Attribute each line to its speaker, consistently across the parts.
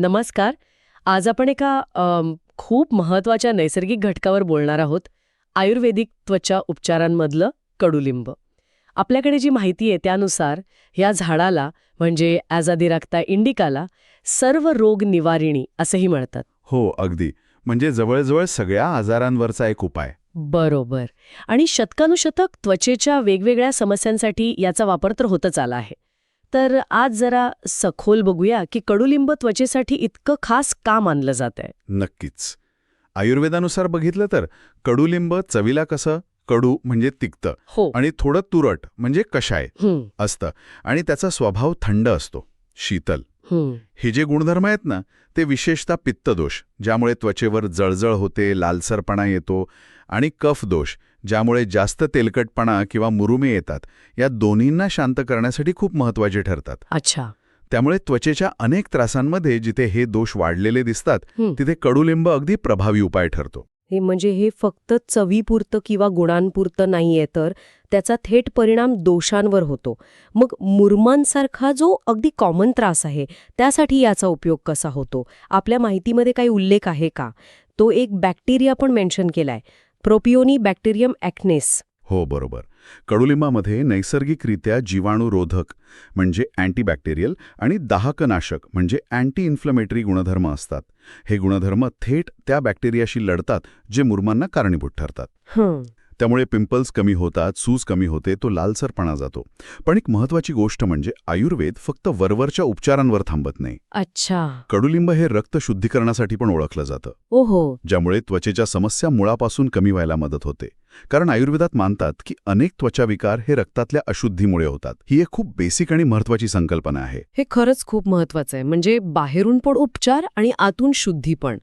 Speaker 1: नमस्कार. आज आपण एका खूप महत्त्वाच्या नैसर्गिक घटकावर बोलणार आहोत. आयुर्वेदिक त्वचा उपचारांमधलं कडुलिंब. आपल्याकडे जी माहिती आहे त्यानुसार या झाडाला म्हणजे ॲझादिराक्ता इंडिकाला सर्व रोग निवारिणी असंही म्हणतात.
Speaker 2: हो अगदी. म्हणजे जवळजवळ सगळ्या आजारांवरचा एक उपाय.
Speaker 1: बरोबर. आणि शतकानुशतक त्वचेच्या वेगवेगळ्या समस्यांसाठी याचा वापर तर होतच आला आहे. तर आज जरा सखोल बघूया की कडुलिंब त्वचेसाठी इतकं खास का मानलं जात आहे
Speaker 2: नक्कीच. आयुर्वेदानुसार बघितलं तर कडुलिंब चवीला कसं? कडू म्हणजे तिक्त.
Speaker 1: हो.
Speaker 2: आणि थोडं तुरट म्हणजे कषाय
Speaker 1: हं,
Speaker 2: असतं. आणि त्याचा स्वभाव थंड असतो. शीतल.
Speaker 1: हं.
Speaker 2: हे जे गुणधर्म आहेत ना ते विशेषतः पित्तदोष ज्यामुळे त्वचेवर जळजळ होते लालसरपणा येतो आणि कफ दोष. ज्यामुळे जास्त तेलकटपणा किंवा मुरुमे येतात या दोन्हींना शांत करण्यासाठी खूप महत्त्वाचे ठरतात.
Speaker 1: अच्छा.
Speaker 2: त्यामुळे त्वचेच्या अनेक त्रासांमध्ये जिथे हे दोष वाढलेले दिसतात. तिथे कडुलिंब अगदी प्रभावी उपाय ठरतो.
Speaker 1: हे म्हणजे हे फक्त चवीपुरतं किंवा गुणांपुरतं नाहीये तर त्याचा थेट परिणाम दोषांवर होतो. मग मुरमांसारखा जो अगदी कॉमन त्रास आहे त्यासाठी याचा उपयोग कसा होतो? आपल्या माहितीमध्ये काही उल्लेख आहे का? तो एक बॅक्टेरिया पण मेन्शन केलाय. Propionibacterium acnes.
Speaker 2: हो बरोबर. कडुलिंबामध्ये नैसर्गिकरित्या जीवाणुरोधक म्हणजे अँटीबॅक्टेरियल आणि दाहकनाशक म्हणजे अँटी इन्फ्लमेटरी गुणधर्म असतात. हे गुणधर्म थेट त्या बॅक्टेरियाशी लढतात जे मुरमांना कारणीभूत ठरतात.
Speaker 1: हं.
Speaker 2: त्यामुळे पिंपल्स कमी होतात सूज कमी होते तो लालसरपणा जातो. पण एक महत्वाची गोष्ट म्हणजे आयुर्वेद फक्त वरवरच्या उपचारांवर थांबत नाही.
Speaker 1: अच्छा.
Speaker 2: कडुलिंब हे रक्त शुद्धीकरणासाठी पण ओळखलं जातं.
Speaker 1: ओहो.
Speaker 2: ज्यामुळे त्वचेच्या समस्या मुळापासून कमी व्हायला मदत होते. कारण आयुर्वेदात मानतात की अनेक त्वचाविकार हे रक्तातल्या अशुद्धीमुळे होतात. ही एक खूप बेसिक आणि महत्वाची संकल्पना आहे.
Speaker 1: हे खरंच खूप महत्वाचं आहे. म्हणजे बाहेरून पण उपचार आणि आतून शुद्धी पण.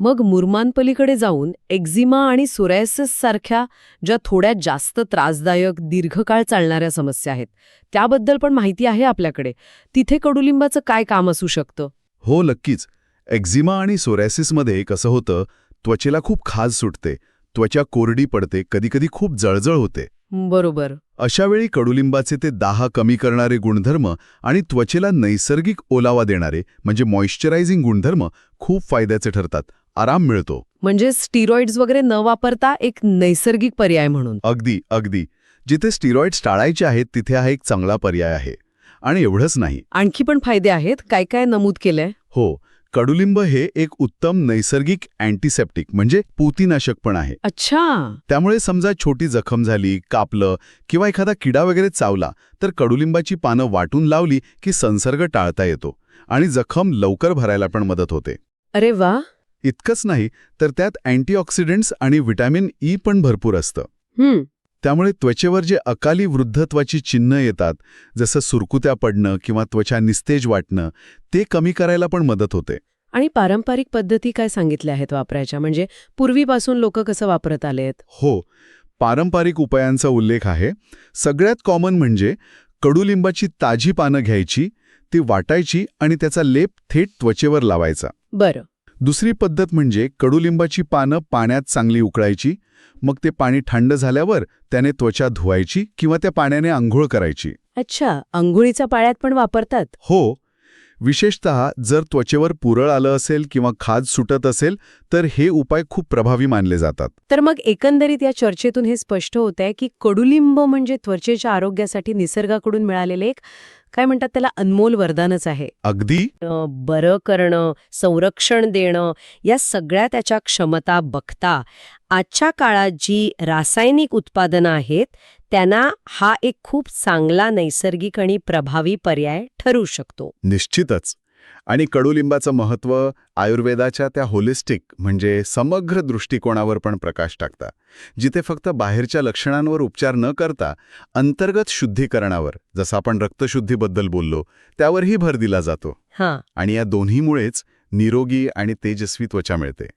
Speaker 1: मग मुरमानपलीकडे जाऊन एक्झिमा आणि सोरायसिस सारख्या ज्या थोड्या जास्त त्रासदायक दीर्घकाळ चालणाऱ्या समस्या आहेत त्याबद्दल पण माहिती आहे आपल्याकडे. तिथे कडुलिंबाचं काय काम असू शकतं?
Speaker 2: हो नक्कीच. एक्झिमा आणि सोरॅसिसमध्ये कसं होतं त्वचेला खूप खाज सुटते त्वचा कोरडी पडते कधीकधी खूप जळजळ होते.
Speaker 1: बरोबर.
Speaker 2: अशावेळी कडुलिंबाचे ते दाह कमी करणारे गुणधर्म आणि त्वचेला नैसर्गिक ओलावा देणारे म्हणजे मॉइश्चरायझिंग गुणधर्म खूप फायद्याचे ठरतात. आराम मिळतो.
Speaker 1: म्हणजे स्टिरॉइड्स वगैरे न वापरता एक नैसर्गिक पर्याय म्हणून.
Speaker 2: अगदी अगदी. जिथे स्टिरॉइड्स टाळायचे आहेत तिथे हा एक चांगला पर्याय आहे. आणि एवढंच नाही.
Speaker 1: आणखी पण फायदे आहेत? काय काय नमूद केलंय?
Speaker 2: हो. कडुलिंब हे एक उत्तम नैसर्गिक अँटीसेप्टिक म्हणजे पूतिनाशक पण आहे.
Speaker 1: अच्छा.
Speaker 2: त्यामुळे समजा छोटी जखम झाली कापलं किंवा एखादा किडा वगैरे चावला तर कडुलिंबाची पानं वाटून लावली की संसर्ग टाळता येतो. आणि जखम लवकर भरायला पण मदत होते.
Speaker 1: अरे वा!
Speaker 2: इतकंच नाही तर त्यात अँटीऑक्सिडंट्स आणि व्हिटॅमिन ई पण भरपूर असतं. त्यामुळे त्वचेवर जे अकाली वृद्धत्वाची चिन्ह येतात जसं सुरकुत्या पडणं किंवा त्वचा निस्तेज वाटणं ते कमी करायला पण मदत होते.
Speaker 1: आणि पारंपरिक पद्धती काय सांगितल्या आहेत वापरायच्या? म्हणजे पूर्वीपासून लोक कसं वापरत आलेत?
Speaker 2: हो पारंपरिक उपायांचा उल्लेख आहे. सगळ्यात कॉमन म्हणजे कडुलिंबाची ताजी पानं घ्यायची ती वाटायची आणि त्याचा लेप थेट त्वचेवर लावायचा.
Speaker 1: बरं.
Speaker 2: दुसरी पद्धत म्हणजे कडुलिंबाची पानं पाण्यात चांगली उकळायची मग ते पाणी थंड झाल्यावर त्याने त्वचा धुवायची किंवा त्या पाण्याने आंघोळ करायची.
Speaker 1: अच्छा अंघोळीच्या पाळ्यात पण वापरतात?
Speaker 2: हो. विशेषत जर त्वचेवर पुरळ आलं असेल किंवा खाज सुटत असेल तर हे उपाय खूप प्रभावी मानले जातात.
Speaker 1: तर मग एकंदरीत या चर्चेतून हे स्पष्ट होत आहे की कडुलिंब म्हणजे त्वचेच्या आरोग्यासाठी निसर्गाकडून मिळालेले एक काय म्हणतात त्याला? अनमोल वरदानच आहे.
Speaker 2: अगदी.
Speaker 1: बरं करणं संरक्षण देणं या सगळ्या त्याच्या क्षमता बघता आजच्या काळात जी रासायनिक उत्पादनं आहेत त्यांना हा एक खूप चांगला नैसर्गिक आणि प्रभावी पर्याय ठरू शकतो.
Speaker 2: निश्चितच. आणि कडुलिंबाचं महत्त्व आयुर्वेदाच्या त्या होलिस्टिक म्हणजे समग्र दृष्टिकोनावर पण प्रकाश टाकता जिथे फक्त बाहेरच्या लक्षणांवर उपचार न करता अंतर्गत शुद्धीकरणावर जसं आपण रक्तशुद्धीबद्दल बोललो त्यावरही भर दिला जातो. आणि या दोन्हीमुळेच निरोगी आणि तेजस्वी त्वचा मिळते.